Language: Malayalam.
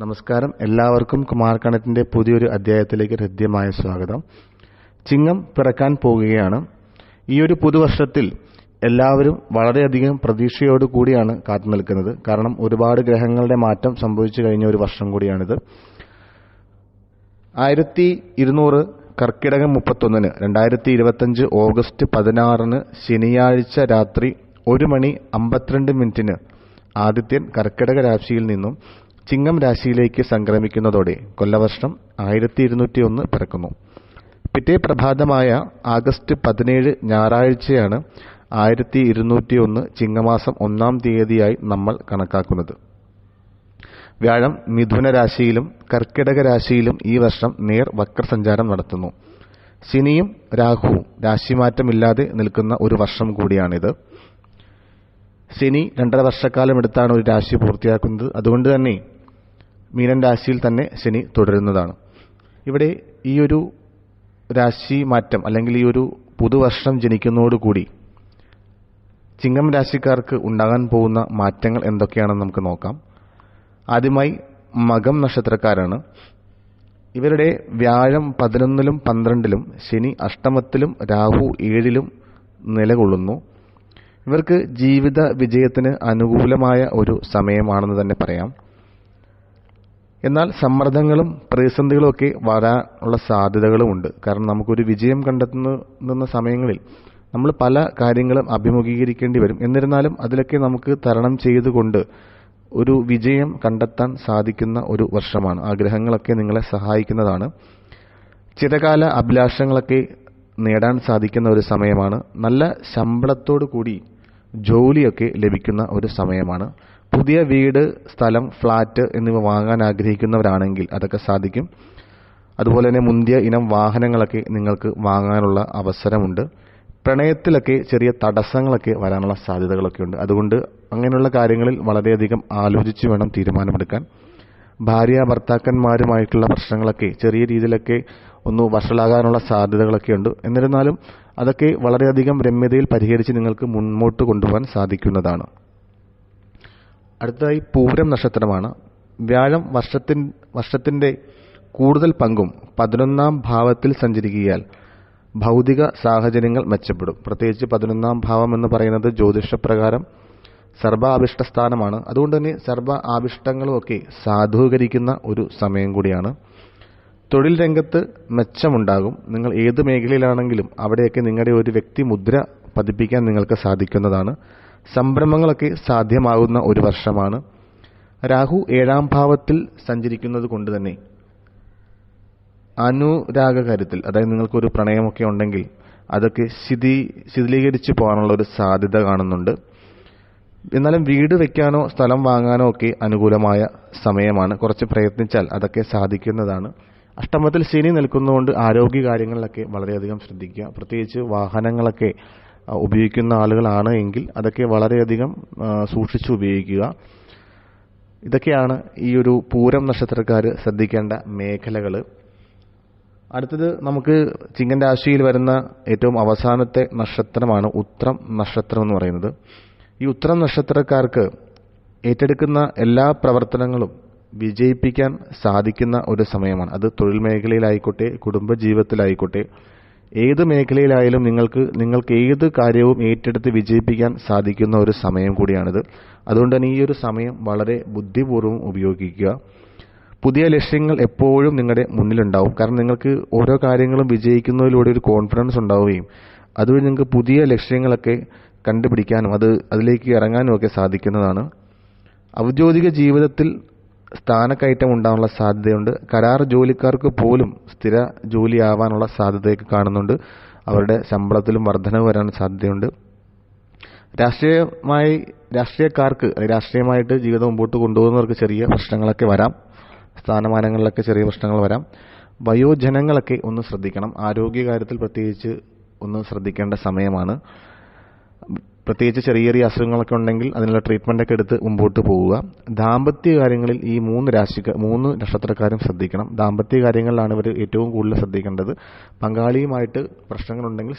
നമസ്കാരം. എല്ലാവർക്കും കുമാർക്കണത്തിന്റെ പുതിയൊരു അധ്യായത്തിലേക്ക് ഹൃദ്യമായ സ്വാഗതം. ചിങ്ങം പിറക്കാൻ പോകുകയാണ് ഈ ഒരു പുതുവർഷത്തിൽ എല്ലാവരും വളരെയധികം പ്രതീക്ഷയോടു കൂടിയാണ് കാത്തു നിൽക്കുന്നത്. കാരണം ഒരുപാട് ഗ്രഹങ്ങളുടെ മാറ്റം സംഭവിച്ചു കഴിഞ്ഞ ഒരു വർഷം കൂടിയാണിത്. ആയിരത്തി ഇരുന്നൂറ് കർക്കിടകം മുപ്പത്തൊന്നിന് രണ്ടായിരത്തി ഇരുപത്തഞ്ച് ഓഗസ്റ്റ് പതിനാറിന് ശനിയാഴ്ച രാത്രി ഒരു മണി അമ്പത്തിരണ്ട് മിനിറ്റിന് ആദിത്യൻ കർക്കിടക രാശിയിൽ നിന്നും ചിങ്ങം രാശിയിലേക്ക് സംക്രമിക്കുന്നതോടെ കൊല്ലവർഷം ആയിരത്തി ഇരുന്നൂറ്റി ഒന്ന് പിറക്കുന്നു. പിറ്റേ പ്രഭാതമായ ആഗസ്റ്റ് പതിനേഴ് ഞായറാഴ്ചയാണ് ആയിരത്തി ഇരുന്നൂറ്റി ഒന്ന് ചിങ്ങമാസം ഒന്നാം തീയതിയായി നമ്മൾ കണക്കാക്കുന്നത്. വ്യാഴം മിഥുന രാശിയിലും കർക്കിടക രാശിയിലും ഈ വർഷം നേർ വക്രസഞ്ചാരം നടത്തുന്നു. ശനിയും രാഹുവും രാശിമാറ്റമില്ലാതെ നിൽക്കുന്ന ഒരു വർഷം കൂടിയാണിത്. ശനി രണ്ടര വർഷക്കാലം എടുത്താണ് ഒരു രാശി പൂർത്തിയാക്കുന്നത്. അതുകൊണ്ട് തന്നെ മീനൻ രാശിയിൽ തന്നെ ശനി തുടരുന്നതാണ്. ഇവിടെ ഈ ഒരു രാശി മാറ്റം അല്ലെങ്കിൽ ഈ ഒരു പുതുവർഷം ജനിക്കുന്നതോടുകൂടി ചിങ്ങം രാശിക്കാർക്ക് ഉണ്ടാകാൻ പോകുന്ന മാറ്റങ്ങൾ എന്തൊക്കെയാണെന്ന് നമുക്ക് നോക്കാം. ആദ്യമായി മകം നക്ഷത്രക്കാരാണ്. ഇവരുടെ വ്യാഴം പതിനൊന്നിലും പന്ത്രണ്ടിലും ശനി അഷ്ടമത്തിലും രാഹു ഏഴിലും നിലകൊള്ളുന്നു. ഇവർക്ക് ജീവിത വിജയത്തിന് അനുകൂലമായ ഒരു സമയമാണെന്ന് തന്നെ പറയാം. എന്നാൽ സമ്മർദ്ദങ്ങളും പ്രതിസന്ധികളും ഒക്കെ വരാനുള്ള സാധ്യതകളുമുണ്ട് കാരണം നമുക്കൊരു വിജയം കണ്ടെത്തുന്ന സമയങ്ങളിൽ നമ്മൾ പല കാര്യങ്ങളും അഭിമുഖീകരിക്കേണ്ടി വരും. എന്നിരുന്നാലും അതിലൊക്കെ നമുക്ക് തരണം ചെയ്തുകൊണ്ട് ഒരു വിജയം കണ്ടെത്താൻ സാധിക്കുന്ന ഒരു വർഷമാണ്. ആഗ്രഹങ്ങളൊക്കെ നിങ്ങളെ സഹായിക്കുന്നതാണ്. ചിരകാല അഭിലാഷങ്ങളൊക്കെ നേടാൻ സാധിക്കുന്ന ഒരു സമയമാണ്. നല്ല ശമ്പളത്തോടു കൂടി ജോലിയൊക്കെ ലഭിക്കുന്ന ഒരു സമയമാണ്. പുതിയ വീട് സ്ഥലം ഫ്ലാറ്റ് എന്നിവ വാങ്ങാൻ ആഗ്രഹിക്കുന്നവരാണെങ്കിൽ അതൊക്കെ സാധിക്കും. അതുപോലെ തന്നെ മുന്തിയ ഇനം വാഹനങ്ങളൊക്കെ നിങ്ങൾക്ക് വാങ്ങാനുള്ള അവസരമുണ്ട്. പ്രണയത്തിലൊക്കെ ചെറിയ തടസ്സങ്ങളൊക്കെ വരാനുള്ള സാധ്യതകളൊക്കെ ഉണ്ട്. അതുകൊണ്ട് അങ്ങനെയുള്ള കാര്യങ്ങളിൽ വളരെയധികം ആലോചിച്ച് വേണം തീരുമാനമെടുക്കാൻ. ഭാര്യ ഭർത്താക്കന്മാരുമായിട്ടുള്ള പ്രശ്നങ്ങളൊക്കെ ചെറിയ രീതിയിലൊക്കെ ഒന്ന് വഷളാകാനുള്ള സാധ്യതകളൊക്കെ ഉണ്ട്. എന്നിരുന്നാലും അതൊക്കെ വളരെയധികം രമ്യതയിൽ പരിഹരിച്ച് നിങ്ങൾക്ക് മുന്നോട്ട് കൊണ്ടുപോകാൻ സാധിക്കുന്നതാണ്. അടുത്തതായി പൂരം നക്ഷത്രമാണ്. വ്യാഴം വർഷത്തിൻ വർഷത്തിന്റെ കൂടുതൽ പങ്കും പതിനൊന്നാം ഭാവത്തിൽ സഞ്ചരിക്കിയാൽ ഭൗതിക സാഹചര്യങ്ങൾ മെച്ചപ്പെടും. പ്രത്യേകിച്ച് പതിനൊന്നാം ഭാവം എന്ന് പറയുന്നത് ജ്യോതിഷപ്രകാരം സർവ ആവിഷ്ട സ്ഥാനമാണ് അതുകൊണ്ട് തന്നെ സർവ ആവിഷ്ടങ്ങളുമൊക്കെ സാധൂകരിക്കുന്ന ഒരു സമയം കൂടിയാണ്. തൊഴിൽ രംഗത്ത് മെച്ചമുണ്ടാകും. നിങ്ങൾ ഏത് മേഖലയിലാണെങ്കിലും അവിടെയൊക്കെ നിങ്ങളുടെ ഒരു വ്യക്തി മുദ്ര പതിപ്പിക്കാൻ നിങ്ങൾക്ക് സാധിക്കുന്നതാണ്. സംരംഭങ്ങളൊക്കെ സാധ്യമാകുന്ന ഒരു വർഷമാണ്. രാഹു ഏഴാം ഭാവത്തിൽ സഞ്ചരിക്കുന്നത് കൊണ്ട് തന്നെ അനുരാഗ കാര്യത്തിൽ അതായത് നിങ്ങൾക്കൊരു പ്രണയമൊക്കെ ഉണ്ടെങ്കിൽ അതൊക്കെ ശിഥി ശിഥിലീകരിച്ച് പോകാനുള്ള ഒരു സാധ്യത കാണുന്നുണ്ട്. എന്നാലും വീട് വെക്കാനോ സ്ഥലം വാങ്ങാനോ ഒക്കെ അനുകൂലമായ സമയമാണ്. കുറച്ച് പ്രയത്നിച്ചാൽ അതൊക്കെ സാധിക്കുന്നതാണ്. അഷ്ടമത്തിൽ ശനി നിൽക്കുന്നതുകൊണ്ട് ആരോഗ്യ കാര്യങ്ങളിലൊക്കെ വളരെയധികം ശ്രദ്ധിക്കുക. പ്രത്യേകിച്ച് വാഹനങ്ങളൊക്കെ ഉപയോഗിക്കുന്ന ആളുകളാണ് എങ്കിൽ അതൊക്കെ വളരെയധികം സൂക്ഷിച്ചു ഉപയോഗിക്കുക. ഇതൊക്കെയാണ് ഈ ഒരു പൂരം നക്ഷത്രക്കാർ ശ്രദ്ധിക്കേണ്ട മേഖലകൾ അടുത്തത് നമുക്ക് ചിങ്ങൻ രാശിയിൽ വരുന്ന ഏറ്റവും അവസാനത്തെ നക്ഷത്രമാണ് ഉത്രം നക്ഷത്രം എന്ന് പറയുന്നത്. ഈ ഉത്രം നക്ഷത്രക്കാർക്ക് ഏറ്റെടുക്കുന്ന എല്ലാ പ്രവർത്തനങ്ങളും വിജയിപ്പിക്കാൻ സാധിക്കുന്ന ഒരു സമയമാണ്. അത് തൊഴിൽ മേഖലയിലായിക്കോട്ടെ കുടുംബജീവിതത്തിലായിക്കോട്ടെ ഏത് മേഖലയിലായാലും നിങ്ങൾക്ക് നിങ്ങൾക്ക് ഏത് കാര്യവും ഏറ്റെടുത്ത് വിജയിപ്പിക്കാൻ സാധിക്കുന്ന ഒരു സമയം കൂടിയാണിത്. അതുകൊണ്ട് തന്നെ ഈ ഒരു സമയം വളരെ ബുദ്ധിപൂർവം ഉപയോഗിക്കുക. പുതിയ ലക്ഷ്യങ്ങൾ എപ്പോഴും നിങ്ങളുടെ മുന്നിലുണ്ടാവും. കാരണം നിങ്ങൾക്ക് ഓരോ കാര്യങ്ങളും വിജയിക്കുന്നതിലൂടെ ഒരു കോൺഫിഡൻസ് ഉണ്ടാവുകയും അതുവഴി നിങ്ങൾക്ക് പുതിയ ലക്ഷ്യങ്ങളൊക്കെ കണ്ടുപിടിക്കാനും അത് അതിലേക്ക് ഇറങ്ങാനും ഒക്കെ സാധിക്കുന്നതാണ്. ഔദ്യോഗിക ജീവിതത്തിൽ സ്ഥാനക്കയറ്റം ഉണ്ടാകാനുള്ള സാധ്യതയുണ്ട്. കരാർ ജോലിക്കാർക്ക് പോലും സ്ഥിര ജോലിയാവാനുള്ള സാധ്യതയൊക്കെ കാണുന്നുണ്ട്. അവരുടെ ശമ്പളത്തിലും വർധനവ് വരാൻ സാധ്യതയുണ്ട്. രാഷ്ട്രീയമായി രാഷ്ട്രീയക്കാർക്ക് രാഷ്ട്രീയമായിട്ട് ജീവിതം മുമ്പോട്ട് കൊണ്ടുപോകുന്നവർക്ക് ചെറിയ പ്രശ്നങ്ങളൊക്കെ വരാം. സ്ഥാനമാനങ്ങളിലൊക്കെ ചെറിയ പ്രശ്നങ്ങൾ വരാം. വയോജനങ്ങളൊക്കെ ഒന്ന് ശ്രദ്ധിക്കണം. ആരോഗ്യ കാര്യത്തിൽ പ്രത്യേകിച്ച് ഒന്ന് ശ്രദ്ധിക്കേണ്ട സമയമാണ്. പ്രത്യേകിച്ച് ചെറിയ ചെറിയ അസുഖങ്ങളൊക്കെ ഉണ്ടെങ്കിൽ അതിനുള്ള ട്രീറ്റ്മെന്റ് ഒക്കെ എടുത്ത് മുമ്പോട്ട് പോവുക. ദാമ്പത്യ കാര്യങ്ങളിൽ ഈ മൂന്ന് രാശിക്ക് മൂന്ന് നക്ഷത്രക്കാരും ശ്രദ്ധിക്കണം. ദാമ്പത്യ കാര്യങ്ങളിലാണ് ഇവർ ഏറ്റവും കൂടുതൽ ശ്രദ്ധിക്കേണ്ടത്. പങ്കാളിയുമായിട്ട് പ്രശ്നങ്ങളുണ്ടെങ്കിൽ